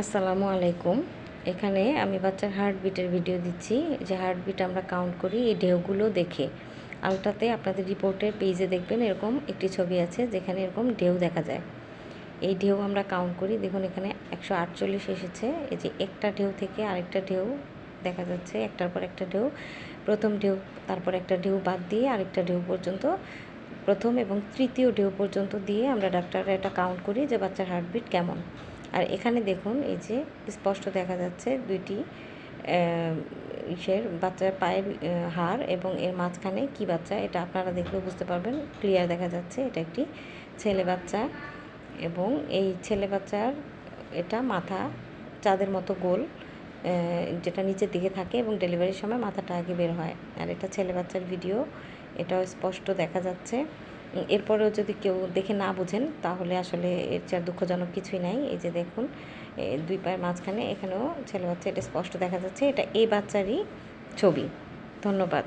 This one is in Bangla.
আসসালামু আলাইকুম। এখানে আমি বাচ্চার হার্টবিটের ভিডিও দিচ্ছি। যে হার্টবিট আমরা কাউন্ট করি, এই ঢেউগুলো দেখে। আলটাতে আপনাদের রিপোর্টের পেজে দেখবেন এরকম একটি ছবি আছে, যেখানে এরকম ঢেউ দেখা যায়। এই ঢেউ আমরা কাউন্ট করি। দেখুন, এখানে একশো আটচল্লিশ এসেছে। এই যে একটা ঢেউ থেকে আরেকটা ঢেউ দেখা যাচ্ছে। একটার পর একটা ঢেউ প্রথম ঢেউ তারপর একটা ঢেউ বাদ দিয়ে আরেকটা ঢেউ পর্যন্ত, প্রথম এবং তৃতীয় ঢেউ পর্যন্ত দিয়ে আমরা ডাক্তাররা এটা কাউন্ট করি যে বাচ্চার হার্টবিট কেমন। আর এখানে দেখুন, এই যে স্পষ্ট দেখা যাচ্ছে দুইটি ইসের বাচ্চার পায়ের হাড় এবং এর মাঝখানে কি বাচ্চা, এটা আপনারা দেখলেও বুঝতে পারবেন। ক্লিয়ার দেখা যাচ্ছে, এটা একটি ছেলে বাচ্চা এবং এই ছেলে বাচ্চার, এটা মাথা চাঁদের মতো গোল যেটা নিচের দিকে থাকে এবং ডেলিভারির সময় মাথাটা আগে বের হয়। আর এটা ছেলে বাচ্চার ভিডিও, এটাও স্পষ্ট দেখা যাচ্ছে। এরপরেও যদি কেউ দেখে না বোঝেন, তাহলে আসলে এর চেয়ে দুঃখজনক কিছুই নাই। এই যে দেখুন দুই পায়ের মাঝখানে এখানেও ছেলে বাচ্চা এটা স্পষ্ট দেখা যাচ্ছে, এটা এই বাচ্চারই ছবি। ধন্যবাদ।